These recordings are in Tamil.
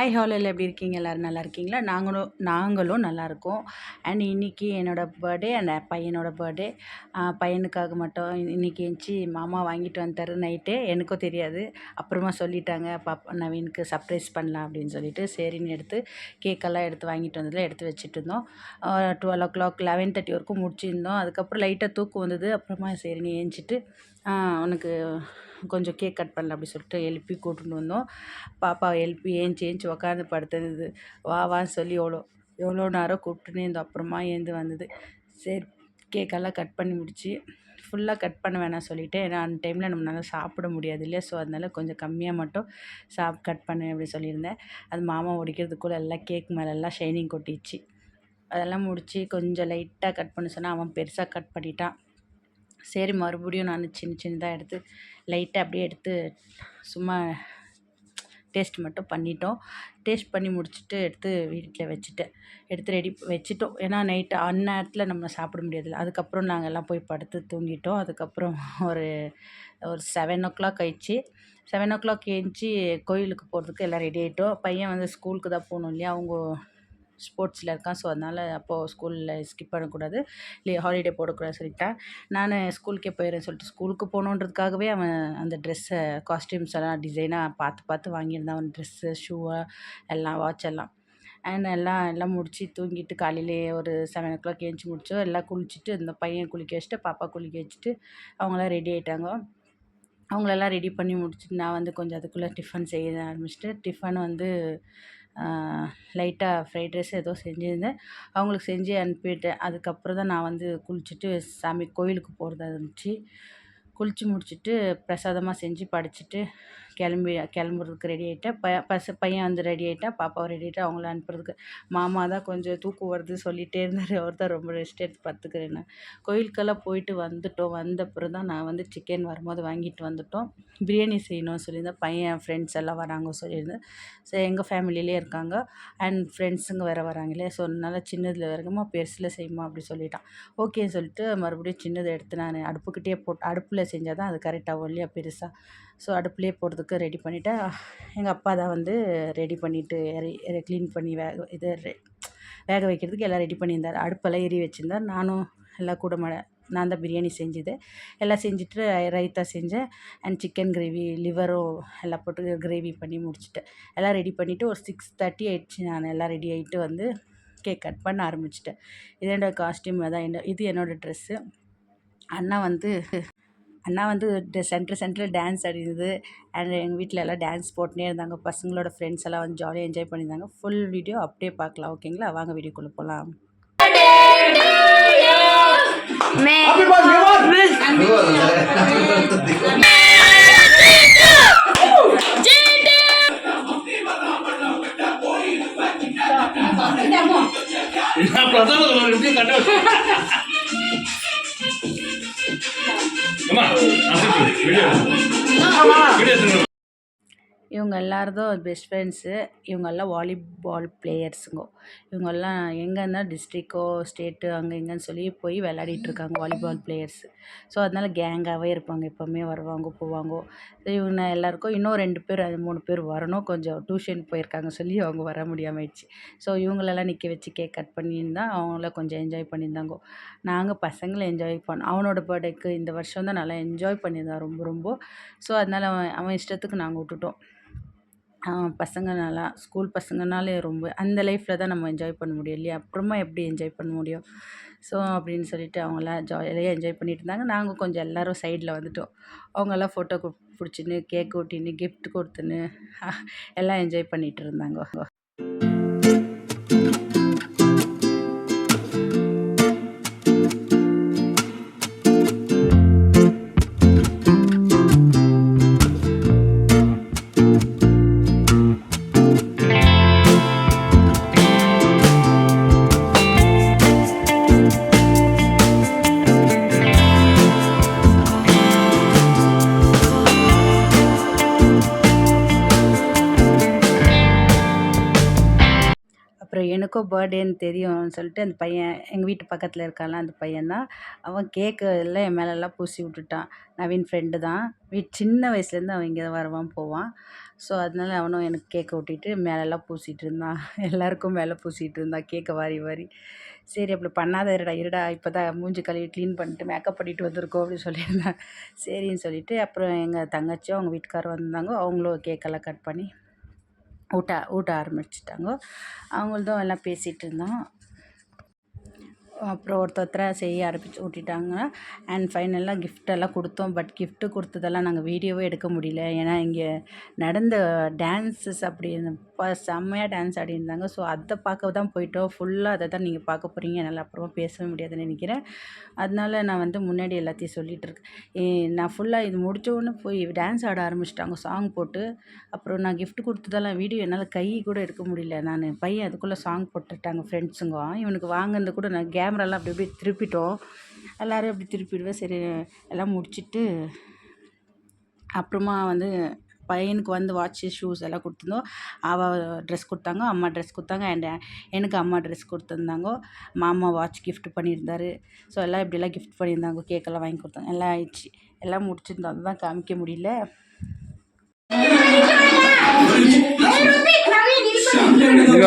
ஐ ஹாலில் எப்படி இருக்கீங்க? எல்லோரும் நல்லா இருக்கீங்களா? நாங்களும் நாங்களும் நல்லாயிருக்கோம் அண்ட் இன்றைக்கி என்னோடய பர்த்டே அண்ட் பையனோட பர்த்டே பையனுக்காக மட்டும் இன்றைக்கி எழுந்துச்சி மாமா வாங்கிட்டு வந்துட்டாரு நைட்டே எனக்கும் தெரியாது. அப்புறமா சொல்லிட்டாங்க பாப்பா நவீனுக்கு சர்ப்ரைஸ் பண்ணலாம் அப்படின்னு சொல்லிட்டு. சரின்னு எடுத்து கேக்கெல்லாம் எடுத்து வாங்கிட்டு வந்ததில் எடுத்து வச்சுட்டு இருந்தோம். Twelve o'clock eleven thirty வரைக்கும் முடிச்சிருந்தோம். அதுக்கப்புறம் லைட்டாக தூக்கம் வந்தது. அப்புறமா சரின்னு ஏஞ்சிட்டு உனக்கு கொஞ்சம் கேக் கட் பண்ணல அப்படி சொல்லிட்டு எழுப்பி கூட்டின்னு வந்தோம். பாப்பாவை எழுப்பி ஏஞ்சி ஏஞ்சி உக்காந்து படுத்தது வா வான்னு சொல்லி எவ்வளோ எவ்வளோ நேரம் கூப்பிட்டுனே இருந்தோம் அப்புறமா ஏந்து வந்தது. சரி கேக்கெல்லாம் கட் பண்ணி முடிச்சு ஃபுல்லாக கட் பண்ண வேணாம் சொல்லிவிட்டு ஏன்னா அந்த டைமில் நம்மளால் சாப்பிட முடியாது இல்லையா? ஸோ அதனால் கொஞ்சம் கம்மியாக மட்டும் சாப் கட் பண்ணு அப்படி சொல்லியிருந்தேன். அது மாமா ஒடிக்கிறதுக்குள்ளே எல்லாம் கேக் மேலெல்லாம் ஷைனிங் கொட்டிச்சு. அதெல்லாம் முடித்து கொஞ்சம் லைட்டாக கட் பண்ண சொன்னால் அவன் பெருசாக கட் பண்ணிட்டான். சரி மறுபடியும் நான் சின்ன சின்னதாக எடுத்து லைட்டாக அப்படியே எடுத்து சும்மா டேஸ்ட் மட்டும் பண்ணிட்டோம். டேஸ்ட் பண்ணி முடிச்சுட்டு எடுத்து வீட்டில் வச்சுட்டேன் எடுத்து ரெடி வச்சுட்டோம். ஏன்னா நைட்டு அந்நேரத்தில் நம்ம சாப்பிட முடியாதுல்ல. அதுக்கப்புறம் நாங்கள் எல்லாம் போய் படுத்து தூங்கிட்டோம். அதுக்கப்புறம் ஒரு ஒரு செவன் ஓ கிளாக் ஆயிடுச்சு. செவன் ஓ கிளாக் ஏஞ்சி கோயிலுக்கு போகிறதுக்கு எல்லாம் ரெடி ஆகிட்டோம் பையன் வந்து ஸ்கூலுக்கு தான் போகணும் இல்லையா? அவங்க ஸ்போர்ட்ஸில் இருக்கான். ஸோ அதனால் அப்போது ஸ்கூலில் ஸ்கிப் பண்ணக்கூடாது. இல்லை ஹாலிடே போடக்கூடாது சொல்லிட்டேன் நான் ஸ்கூலுக்கே போயிடுறேன் சொல்லிட்டு ஸ்கூலுக்கு போகணுன்றதுக்காகவே அவன் அந்த ட்ரெஸ்ஸை காஸ்டியூம்ஸ் எல்லாம் டிசைனாக பார்த்து பார்த்து வாங்கியிருந்தான். அவன் ட்ரெஸ்ஸு ஷூவாக எல்லாம் வாட்ச் எல்லாம். அண்ட் எல்லாம் எல்லாம் முடித்து தூங்கிட்டு காலையிலே ஒரு செவன் ஓ கிளாக் ஏஞ்சி முடிச்சோம். எல்லாம் குளிச்சுட்டு இந்த பையன் குளிக்க வச்சுட்டு பாப்பா குளிக்க வச்சுட்டு அவங்களாம் ரெடி ஆகிட்டாங்க அவங்களெல்லாம் ரெடி பண்ணி முடிச்சுட்டு நான் வந்து கொஞ்சம் அதுக்குள்ளே டிஃபன் செய்ய ஆரம்பிச்சிட்டு டிஃபன் வந்து லைட்டாக ஃப்ரைட் ரைஸ் ஏதோ செஞ்சுருந்தேன். அவங்களுக்கு செஞ்சு அனுப்பிவிட்டேன். அதுக்கப்புறம் தான் நான் வந்து குளிச்சுட்டு சாமி கோயிலுக்கு போகிறதா இருந்துச்சு. குளித்து முடிச்சுட்டு பிரசாதமாக செஞ்சு படைச்சிட்டு கிளம்பி கிளம்புறதுக்கு ரெடி ஆகிட்டேன் ப பச பையன் வந்து ரெடி ஆகிட்டா பாப்பாவை ரெடி ஆகிட்டா அவங்கள அனுப்புறதுக்கு. மாமா தான் கொஞ்சம் தூக்கு வருது சொல்லிகிட்டே இருந்தார். அவர் தான் ரொம்ப ரெஸ்ட் எடுத்து பார்த்துக்கிறேன்னு கோயிலுக்கெல்லாம் போயிட்டு வந்துட்டோம். வந்த அப்புறம் தான் நான் வந்து சிக்கன் வரும்போது வாங்கிட்டு வந்துட்டோம். பிரியாணி செய்யணும்னு சொல்லியிருந்தேன். பையன் ஃப்ரெண்ட்ஸ் எல்லாம் வராங்க சொல்லியிருந்தேன். ஸோ எங்கள் ஃபேமிலியிலே இருக்காங்க. அண்ட் ஃப்ரெண்ட்ஸுங்க வேறு வராங்களே ஸோ அதனால் சின்னதில் வரைக்குமா பெருசில் செய்யுமா? அப்படி சொல்லிட்டான். ஓகேன்னு சொல்லிட்டு மறுபடியும் சின்னதை எடுத்து நான் அடுப்புக்கிட்டே போட்டு அடுப்பில் செஞ்சால் தான் அது கரெக்டாகும் இல்லையா? பெருசாக ஸோ அடுப்புலேயே போகிறதுக்கு ரெடி பண்ணிவிட்டு எங்கள் அப்பா தான் வந்து ரெடி பண்ணிவிட்டு க்ளீன் பண்ணி வேக இது வேக வைக்கிறதுக்கு எல்லாம் ரெடி பண்ணியிருந்தார். அடுப்பெல்லாம் எரி வச்சுருந்தார். நானும் எல்லாம் கூட நான் தான் பிரியாணி செஞ்சது. எல்லாம் செஞ்சுட்டு ரைத்தா செஞ்சேன். அண்ட் சிக்கன் கிரேவி லிவரும் எல்லாம் போட்டு கிரேவி பண்ணி முடிச்சுட்டேன். எல்லாம் ரெடி பண்ணிவிட்டு ஒரு சிக்ஸ் தேர்ட்டி ஆயிடுச்சு. நான் எல்லாம் ரெடி ஆகிட்டு வந்து கேக் கட் பண்ண ஆரம்பிச்சிட்டேன். இது என்னோடய காஸ்டியூம் தான். என்ன இது என்னோடய ட்ரெஸ்ஸு அண்ணா வந்து அண்ணா வந்து சென்டர் சென்டரில் டான்ஸ் ஆடிருந்தது. அண்ட் எங்கள் வீட்டில் எல்லாம் டான்ஸ் போட்டுனே இருந்தாங்க. பசங்களோட ஃப்ரெண்ட்ஸ் எல்லாம் வந்து ஜாலியாக என்ஜாய் பண்ணியிருந்தாங்க. ஃபுல் வீடியோ அப்படியே பார்க்கலாம். ஓகேங்களா வாங்க வீடியோக்குள்ளே போகலாம் பிரசாதம் கட்ட அம்மா வீடியோ வீடியோ இவங்க எல்லாரதும் பெஸ்ட் ஃப்ரெண்ட்ஸு இவங்கெல்லாம் வாலிபால் பிளேயர்ஸுங்கோ இவங்கெல்லாம் எங்கேன்னா டிஸ்ட்ரிக்கோ ஸ்டேட்டு அங்கே இங்கேன்னு சொல்லி போய் விளையாடிட்டுருக்காங்க வாலிபால் பிளேயர்ஸு ஸோ அதனால் கேங்காகவே இருப்பாங்க. எப்போவுமே வருவாங்க போவாங்க. இவங்க எல்லாருக்கும் இன்னும் ரெண்டு பேர் அது மூணு பேர் வரணும். கொஞ்சம் டியூஷன் போயிருக்காங்க சொல்லி அவங்க வர முடியாமல் ஆயிடுச்சு ஸோ இவங்களெல்லாம் நிற்க வச்சு கேக் கட் பண்ணியிருந்தா அவங்கள கொஞ்சம் என்ஜாய் பண்ணியிருந்தாங்க. நாங்கள் பசங்களை என்ஜாய் பண்ணோம் அவனோட பர்த்டேக்கு இந்த வருஷம் தான் நல்லா என்ஜாய் பண்ணியிருந்தான் ரொம்ப ரொம்ப. ஸோ அதனால் அவன் அவன் இஷ்டத்துக்கு நாங்கள் விட்டுட்டோம். பசங்க நல்லா ஸ்கூல் பசங்கனாலே ரொம்ப அந்த லைஃப்பில் தான் நம்ம என்ஜாய் பண்ண முடியும் இல்லையா? அப்புறமா எப்படி என்ஜாய் பண்ண முடியும்? ஸோ அப்படின்னு சொல்லிட்டு அவங்களாம் ஜாலியாக என்ஜாய் பண்ணிட்டு இருந்தாங்க. நாங்கள் கொஞ்சம் எல்லோரும் சைடில் வந்துட்டோம். அவங்கெல்லாம் ஃபோட்டோ பிடிச்சின்னு கேக் ஊட்டின்னு கிஃப்ட் கொடுத்துன்னு எல்லாம் என்ஜாய் பண்ணிகிட்டு இருந்தாங்க. அப்புறம் எனக்கும் பர்த்டேன்னு தெரியும்னு சொல்லிட்டு அந்த பையன் எங்கள் வீட்டு பக்கத்தில் இருக்கான்ல அந்த பையன்தான் அவன் கேக்கு எல்லாம் என் மேலெல்லாம் பூசி விட்டுட்டான். நவீன் ஃப்ரெண்டு தான். வீட் சின்ன வயசுலேருந்து அவன் இங்கே தான் வருவான் போவான். ஸோ அதனால அவனும் எனக்கு கேக்கை ஒட்டிட்டு மேலெல்லாம் பூசிட்டு இருந்தான். எல்லாருக்கும் மேலே பூசிகிட்டு இருந்தான் கேக்கை வாரி வாரி. சரி அப்படி பண்ணாத இருடா இருடா இப்போ தான் மூஞ்சி கழுவி க்ளீன் பண்ணிட்டு மேக்கப் பண்ணிட்டு வந்திருக்கோம் அப்படின்னு சொல்லியிருந்தேன். சரின்னு சொல்லிட்டு அப்புறம் எங்கள் தங்கச்சியும் அவங்க வீட்டுக்காரர் வந்தாங்க. அவங்களும் கேக்கெல்லாம் கட் பண்ணி ஊட்ட ஊட்ட ஆரம்பிச்சிட்டாங்க. அவங்கள்தும் எல்லாம் பேசிகிட்டு இருந்தோம் அப்புறம் ஒருத்தர செய்ய ஆரம்பிச்சு ஊட்டிட்டாங்க. அண்ட் ஃபைனலாக கிஃப்டெல்லாம் கொடுத்தோம். பட் கிஃப்ட்டு கொடுத்ததெல்லாம் நாங்கள் வீடியோவே எடுக்க முடியல. ஏன்னா இங்கே நடந்த டான்ஸஸ் அப்படி இப்போ செம்மையாக டான்ஸ் ஆடிருந்தாங்க ஸோ அதை பார்க்க தான் போயிட்டோம். ஃபுல்லாக அதை தான் நீங்கள் பார்க்க போகிறீங்க என்னால் அப்புறமா பேசவே முடியாதுன்னு நினைக்கிறேன். அதனால நான் வந்து முன்னாடி எல்லாத்தையும் சொல்லிகிட்டு இருக்கேன். ஏ, நான் ஃபுல்லாக இது முடிச்ச போய் டான்ஸ் ஆட ஆரம்பிச்சிட்டாங்க. சாங் போட்டு அப்புறம் நான் கிஃப்ட் கொடுத்ததெல்லாம் வீடியோ என்னால் கை கூட எடுக்க முடியல. நான் பையன் அதுக்குள்ளே சாங் போட்டுட்டாங்க ஃப்ரெண்ட்ஸுங்க இவனுக்கு வாங்கினது கூட நான் கேமராலாம் அப்படி அப்படியே திருப்பிட்டோம். எல்லோரும் அப்படி திருப்பிடுவேன். சரி எல்லாம் முடிச்சுட்டு அப்புறமா வந்து பையனுக்கு வந்து வாட்ச்சு ஷூஸ் எல்லாம் கொடுத்துருந்தோம். அவள் ட்ரெஸ் கொடுத்தாங்க அம்மா ட்ரெஸ் கொடுத்தாங்க அண்ட் எனக்கு அம்மா ட்ரெஸ் கொடுத்துருந்தாங்க. மாமா வாட்ச் கிஃப்ட் பண்ணியிருந்தாரு. ஸோ எல்லாம் இப்படிலாம் கிஃப்ட் பண்ணியிருந்தாங்க. கேக்கெல்லாம் வாங்கி கொடுத்தாங்க. எல்லாம் ஆயிடுச்சு. எல்லாம் முடிச்சிருந்தோம். அதுதான் காமிக்க முடியல. இங்க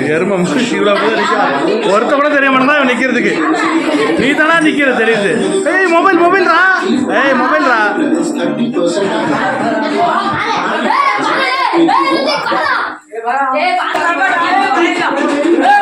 கருமம் இவ்வளோ ஒருத்த கூட தெரிய மாட்டேன் தான் நிற்கிறதுக்கு நீ தானா நிக்கிற தெரியுது. ஏய் மொபைல் மொபைல் ரா. ஏய் மொபைல்ரா ஏய்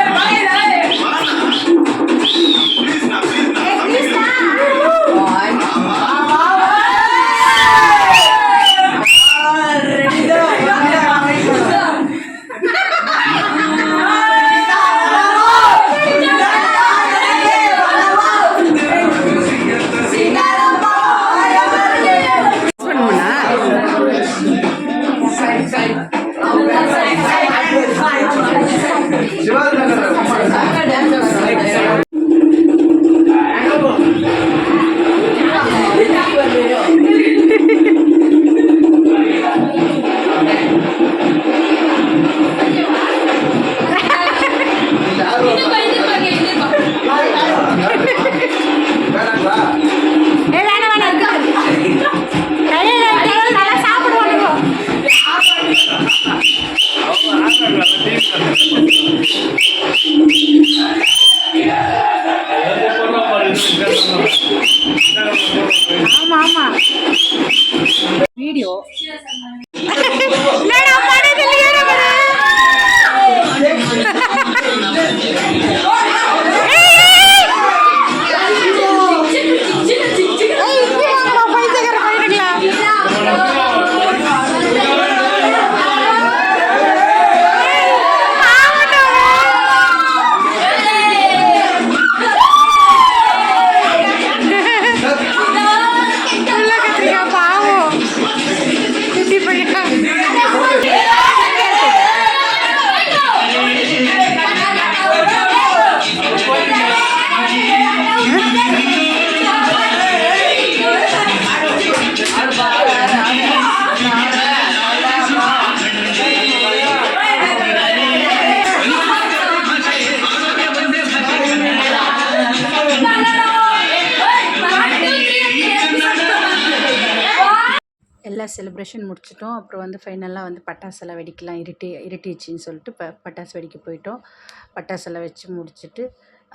செலிப்ரேஷன் முடிச்சிட்டோம். அப்புறம் வந்து ஃபைனலாக வந்து பட்டாசெல்லாம் வெடிக்கலாம் இருட்டி இருட்டிச்சின்னு சொல்லிட்டு ப பட்டாசு வெடிக்க போயிட்டோம். பட்டாசெல்லாம் வச்சு முடிச்சுட்டு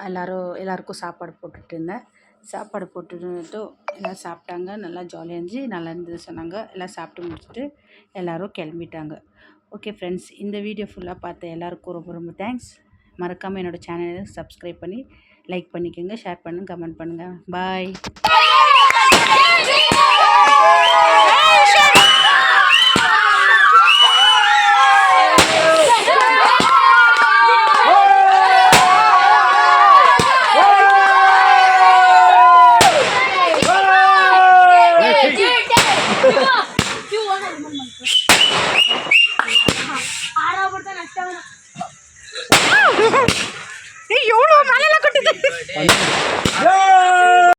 எல்லோரும் எல்லாருக்கும் சாப்பாடு போட்டுட்டு இருந்தேன். சாப்பாடு போட்டுட்டு எல்லாம் சாப்பிட்டாங்க. நல்லா ஜாலியாக இருந்துச்சு. நல்லா இருந்தது சொன்னாங்க. எல்லாம் சாப்பிட்டு முடிச்சுட்டு எல்லோரும் கிளம்பிட்டாங்க. ஓகே ஃப்ரெண்ட்ஸ் இந்த வீடியோ ஃபுல்லாக பார்த்த எல்லாருக்கும் ரொம்ப ரொம்ப தேங்க்ஸ் மறக்காமல் என்னோடய சேனலை சப்ஸ்கிரைப் பண்ணி லைக் பண்ணிக்கோங்க. ஷேர் பண்ணுங்கள் கமெண்ட் பண்ணுங்கள் பாய்